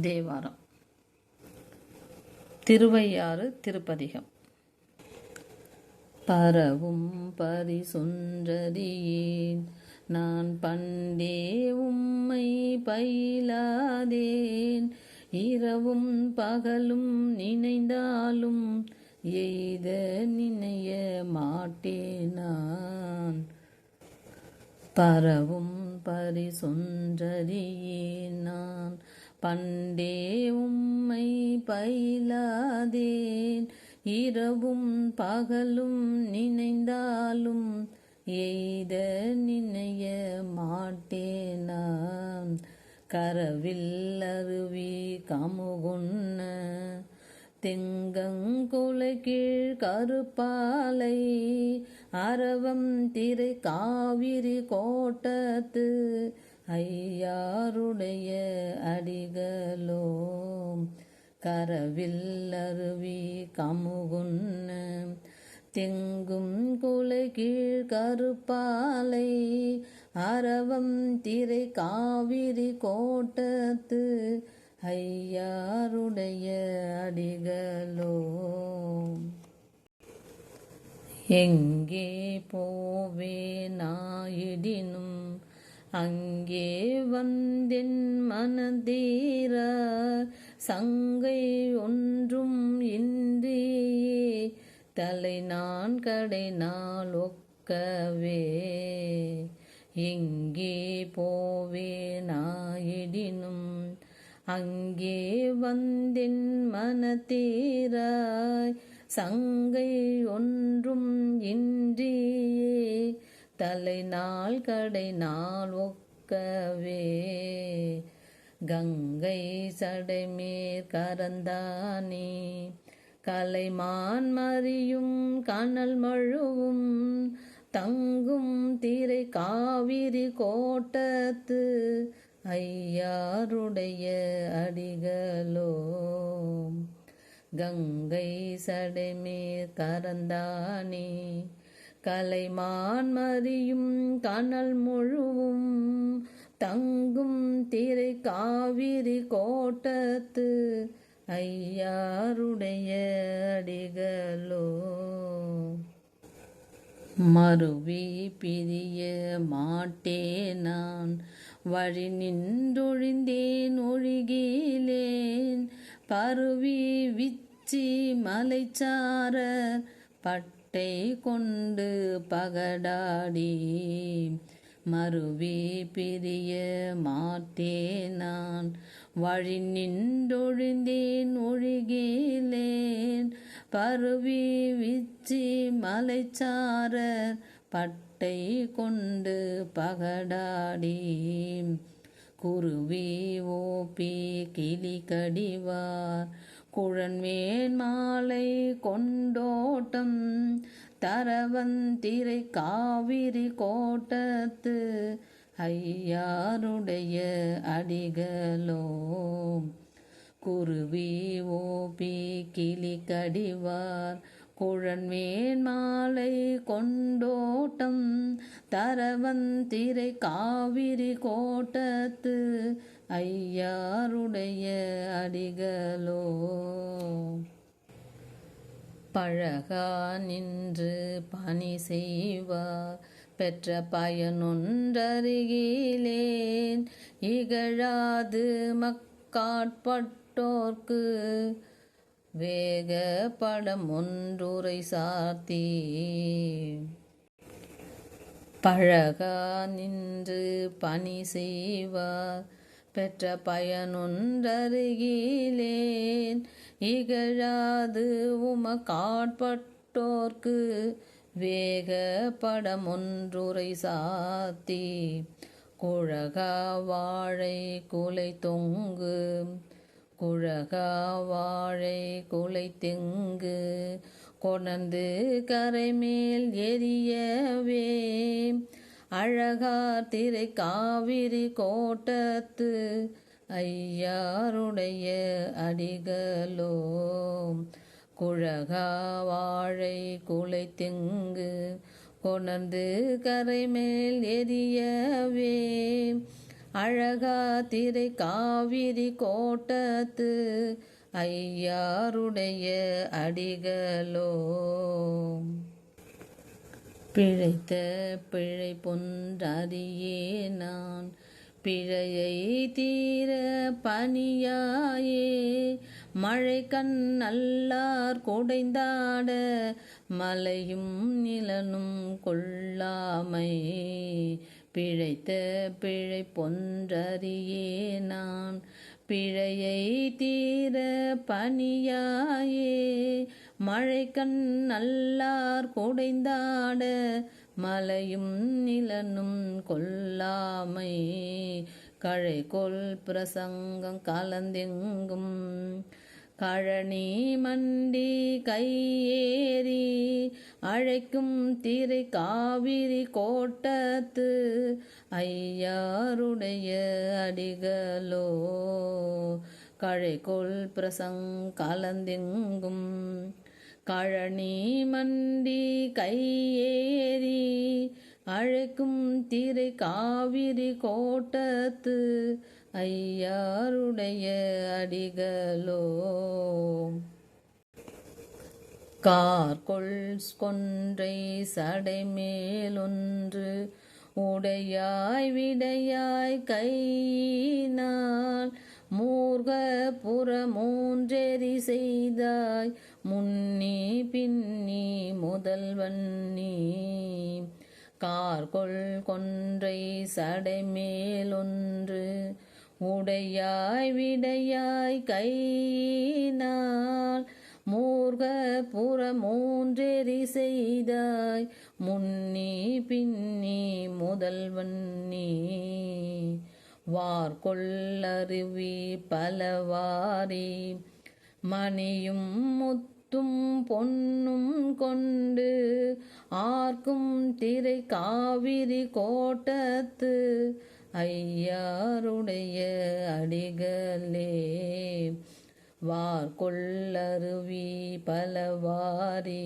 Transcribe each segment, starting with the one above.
தேவாரம். திருவையாறு திருப்பதிகம். பரவும் பரிசுன்றதியேன் நான் பண்டே உம்மை பயிலாதேன். இரவும் பகலும் நினைந்தாலும் எய்த நினைய மாட்டேன் நான். பரவும் பரிசொன்றறியேன் நான் பண்டே உம்மை பயிலாதேன். இரவும் பகலும் நினைந்தாலும் எய்த நினைய மாட்டேனாம். கரவில் அருவி கமுகுன்ன தெங்கங்குலை கீழ் கருப்பாலை. அரவம் திரை காவிரி கோட்டத்து ஐயாருடைய அடிகளோ கரவில் அருவி கமுகுன்ன தெங்கும் குலை கீழ் கருப்பாலை அரவம் திரை காவிரி கோட்டத்து ஐயாருடைய அடிகளோ எங்கே போவே நாயிடினும் அங்கே வந்தென் மனதீர சங்கை ஒன்றும் இன்றியே. தலை நான் கடை நாள் ஒக்கவே. எங்கே போவேனாயிடினும் அங்கே வந்தென் மனத்தீராய் சங்கை ஒன்றும் இன்றியே. தலை நாள் கடை நாள் ஒக்கவே. கங்கை சடைமேற் கரந்தானே. கலைமான் மறியும் கனல் மழுவும் தங்கும் திரை காவிரி கோட்டத்து ஐயாருடைய அடிகளோ. கங்கை சடைமேற் கரந்தானே. கலைமான் மறியும் கனல் முழுவும் தங்கும் திரை காவிரி கோட்டத்து ஐயாருடைய அடிகளோ. மறுவி பிரிய மாட்டேன் நான் வழி நின்றொழிந்தேன் ஒழுகிலேன் பருவி விச்சி மலைச்சார பட்டை கொண்டு பகடாடி மறுவி பிரிய மாட்டேன் நான். வழி நின்றொழிந்தேன் ஒழுகிலேன். பருவி விச்சி மலைச்சாரர் பட்டை கொண்டு பகடாடி. குருவி ஓப்பி கிளி கடிவார் குழன்மேன் மாலை கொண்டோட்டம் தரவந்திரை காவிரி கோட்டத்து ஐயாருடைய அடிகளோ குருவி ஓபி கிளி கடிவார் குழன்மேன் மாலை கொண்டோட்டம் தரவந்திரை காவிரி கோட்டத்து ஐயாருடைய அடிகளோ? பழகா நின்று பணி செய்வார் பெற்ற பயனொன்றருகிலேன். இகழாது மக்காட்பட்டோர்க்கு வேக படம் ஒன்றுரை சார்த்தி. பழகா நின்று பணி செய்வார் பெற்ற பயனொன்றருகிலேன் இகழாது உமக்காட்பட்டோர்க்கு வேக படம் ஒன்றுரை சாத்தி. குழக வாழை குலை தொங்கு குழகா வாழை குலை திங்கு. கொணந்து கரைமேல் எரியவே அழகார் திரை காவிரி கோட்டத்து ஐயாருடைய அடிகளோ குழகா வாழை குலை திங்கு கொணர்ந்து கரைமேல் எரியவே. அழகா திரை காவிரி கோட்டத்து ஐயாருடைய அடிகளோ பிழைத்த பிழை பொன்றறியே நான். பிழையை தீர பணியாயே. மழை கண் நல்லார் கொடைந்தாட மலையும் நிலனும் கொள்ளாமை. பிழைத்த பிழை பொன்றறியே நான். பிழையை தீர பணியாயே. மழை கண் நல்லார் கொடைந்தாட மலையும் நிலனும் கொல்லாமை. கழை கொல் பிரசங்கம் கலந்தெங்கும் கழனி மண்டி கையேறி அழைக்கும் திரை காவிரி கோட்டத்து ஐயாருடைய அடிகளோ. கழைகொள் பிரசங் கலந்தெங்கும் கழனி மண்டி கையேறி அழைக்கும் திரை காவிரி கோட்டத்து ஐயாருடைய அடிகளோ? கார்கொள் கொன்றை சடைமேலொன்று உடையாய் விடையாய் கையினால் மூர்க புறமூன்றெறி செய்தாய் முன்னி பின்னி முதல்வன் நீ கார்கொள் கொன்றை சடைமேலொன்று உடையாய் விடையாய் கையினால் மூர்க புற மூன்றெறி செய்தாய். முன்னி பின்னி முதல்வன் நீ. வார்கொள்ளருவி பலவாரி. மணியும் முத்தும் பொன்னும் கொண்டு ஆர்க்கும் திரை காவிரி கோட்டத்து ஐயாருடைய அடிகளே வார்கொள்ளருவி பலவாரி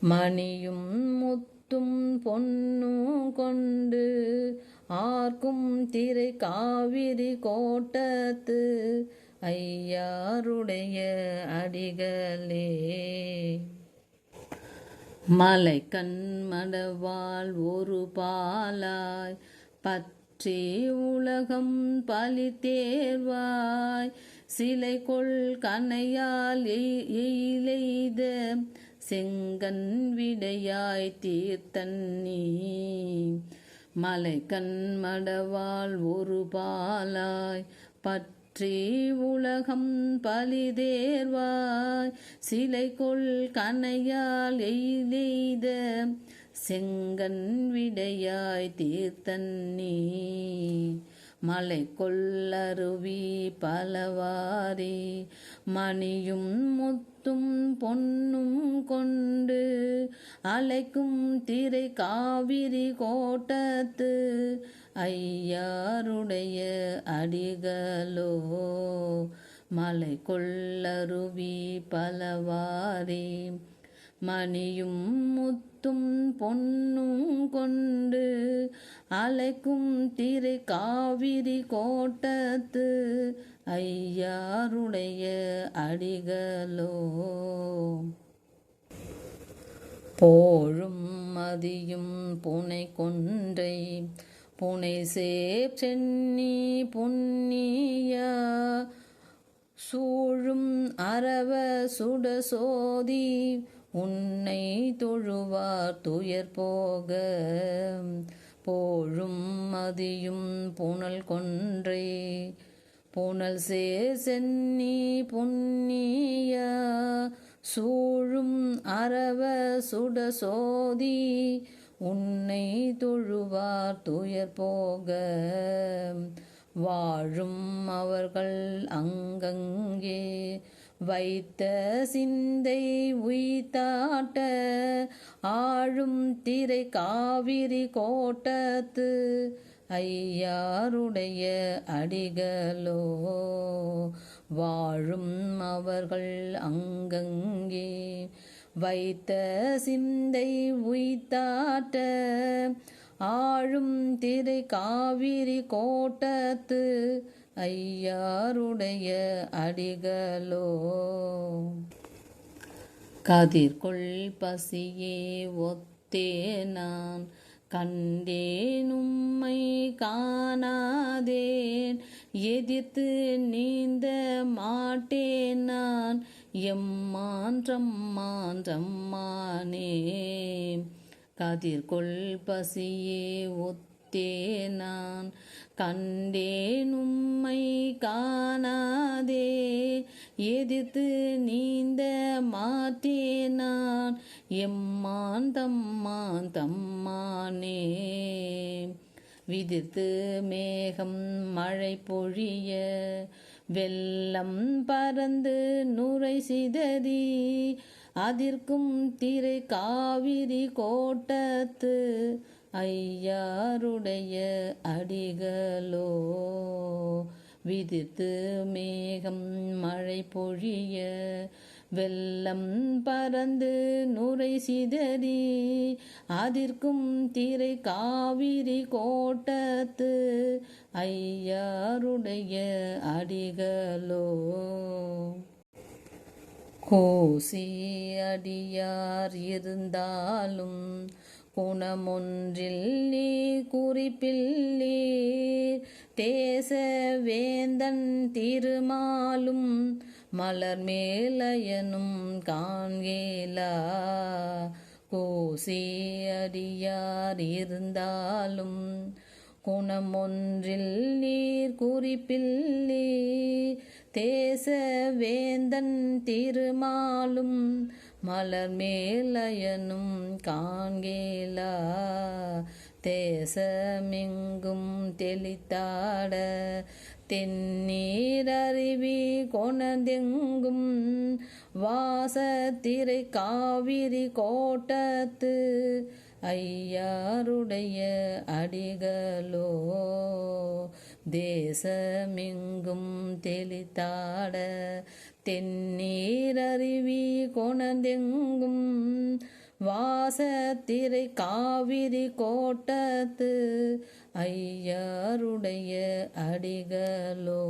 மணியும் முத்தும் பொன்னும் கொண்டு ஆர்க்கும் திரை காவிரி கோட்டத்து ஐயாருடைய அடிகளே. மலை கண்மடவாள் ஒரு பாலாய் பற்றி உலகம் பலி தேர்வாய். சிலை கொள் கனையால் எயிலெய்த செங்கன் விடையாய் தீர்த்தன்னி மலை கண்மடவாள் ஒரு பாலாய். பற்றி உலகம் பலிதேர்வாய் சிலை கொள் கனையால் எய்தெய்த செங்கன் விடையாய் தீர்த்தன்னி மலை கொள்ளருவி பலவாரி மணியும் முத்தும் பொன்னும் கொண்டு அலைக்கும் திரை காவிரி கோட்டத்து ஐயாருடைய அடிகளோ மலை கொள்ளருவி பலவாரி மணியும் முத்தும் பொன்னும் கொண்டு அலைக்கும் திரு காவிரி கோட்டத்து ஐயாருடைய அடிகளோ. போழும் மதியும் புனை கொன்றை புனை சேப் சென்னி புன்னியா. சூழும் அரவ சுட சோதி உன்னை தொழுவார் துயர் போக. போழும் மதியும் புனல் கொன்றே. புனல் சே சென்னி புன்னியா சூழும் அரவ சுட சோதி உன்னை தொழுவார் துயர் போக. வாழும் அவர்கள் அங்கங்கே. வைத்த சிந்தை உய்தாட்ட ஆழும் திரை காவிரி கோட்டத்து ஐயாருடைய அடிகளோ வாழும் அவர்கள் அங்கங்கே. வைத்த சிந்தை உய்தாட்ட ஆழும் திரை காவிரி கோட்டத்து ஐயாருடைய அடிகளோ? கதிர்கொள் பசியே ஒத்தே நான் கண்டேன் உம்மை காணாதேன். எதிர்த்து நீந்த மாட்டேன் நான் எம்மான் ரம்மான் ரம்மானே கதிர்கொள் பசியே ஒத்தே நான் கண்டேன் உம்மை காணாதே. எதிர்த்து நீந்த மாட்டேன் நான் எம்மான் தம்மான் தம்மானே. விதித்து மேகம் மழை பொழிய வெள்ளம் பறந்து நுரை சிதறி அதிர்க்கும் திரை காவிரி கோட்டத்து ஐயாருடைய அடிகளோ? விதித்து மேகம் மழை பொழிய வெள்ளம் பறந்து நுரை சிதறி அதிர்க்கும் திரை காவிரி கோட்டத்து ஐயாருடைய அடிகளோ? கோசி அடியார் இருந்தாலும் குணமொன்றில்லி குறிப்பில்லி தேச வேந்தன் திருமாலும் மலர் மேலயனும் காண்கேலா. கோசி அடியார் இருந்தாலும் குணமொன்றில் நீர் குறிப்பில்லி தேச வேந்தன் திருமாலும் மலர் மேலயனும் காண்கேலா தேசமெங்கும் தெளித்தாட தென்னீரருவி கொணர்ந்தெங்கும் வாசத்திரை காவிரி கோட்டத்து ஐயாருடைய அடிகளோ தேசமெங்கும் தெளித்தாட தென்னீரருவி கொணர்ந்தெங்கும் வாசத்திரை காவிரி கோட்டத்து ஐயாருடைய அடிகளோ.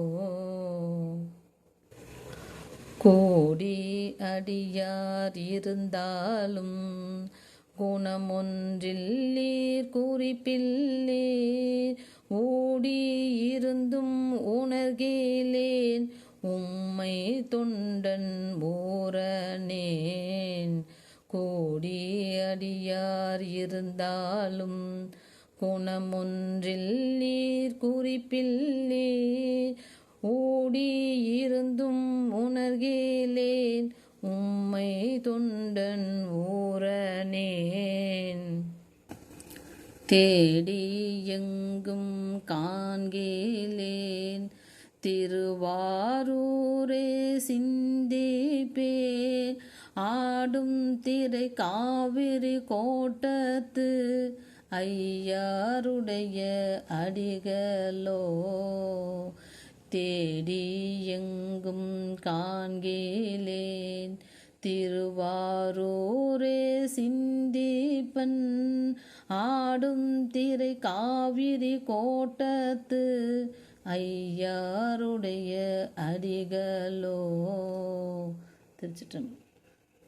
கோடி அடியார் இருந்தாலும் குணமொன்றில்லீர் குறிப்பில்லீர் ஓடி இருந்தும் உணர்கிலேன் உம்மை தொண்டன் ஊரனேன் கோடி அடியார் இருந்தாலும் குணமொன்றில் நீர் குறிப்பில்லே. ஓடி இருந்தும் உணர்கிலேன் உம்மை தொண்டன் ஊரனேன் தேடி எங்கும் காண்கிலேன் திருவாரூரே சிந்திப்பே ஆடும் திரை காவிரி கோட்டத்து ஐயாருடைய அடிகளோ. தேடி எங்கும் காண்கிலேன். திருவாரூரே சிந்திப்பன். ஆடும் திரை காவிரி கோட்டத்து ஐயாருடைய அடிகளோ. திருச்சிட்டம்